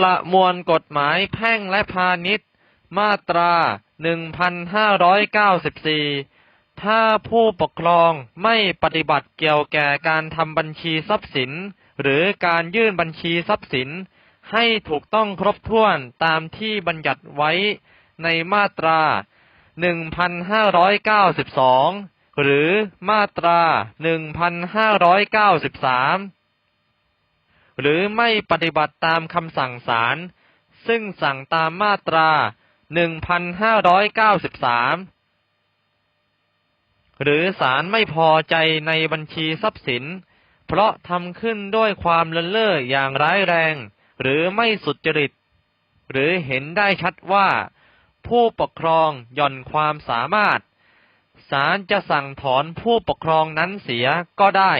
ประมวลกฎหมายแพ่งและพาณิชย์ มาตรา 1594 ถ้าผู้ปกครองไม่ปฏิบัติเกี่ยวแก่การทำบัญชีทรัพย์สิน หรือการยื่นบัญชีทรัพย์สิน ให้ถูกต้องครบถ้วนตามที่บัญญัติไว้ในมาตรา 1592 หรือมาตรา 1593 หรือไม่ปฏิบัติตามคำสั่งศาลซึ่งสั่งตามมาตรา 1593 หรือศาลไม่พอใจในบัญชีทรัพย์สิน เพราะทำขึ้นด้วยความเลินเล่ออย่างร้ายแรง หรือไม่สุจริต หรือเห็นได้ชัดว่า ผู้ปกครองหย่อนความสามารถศาลจะสั่งถอนผู้ปกครองนั้นเสียก็ได้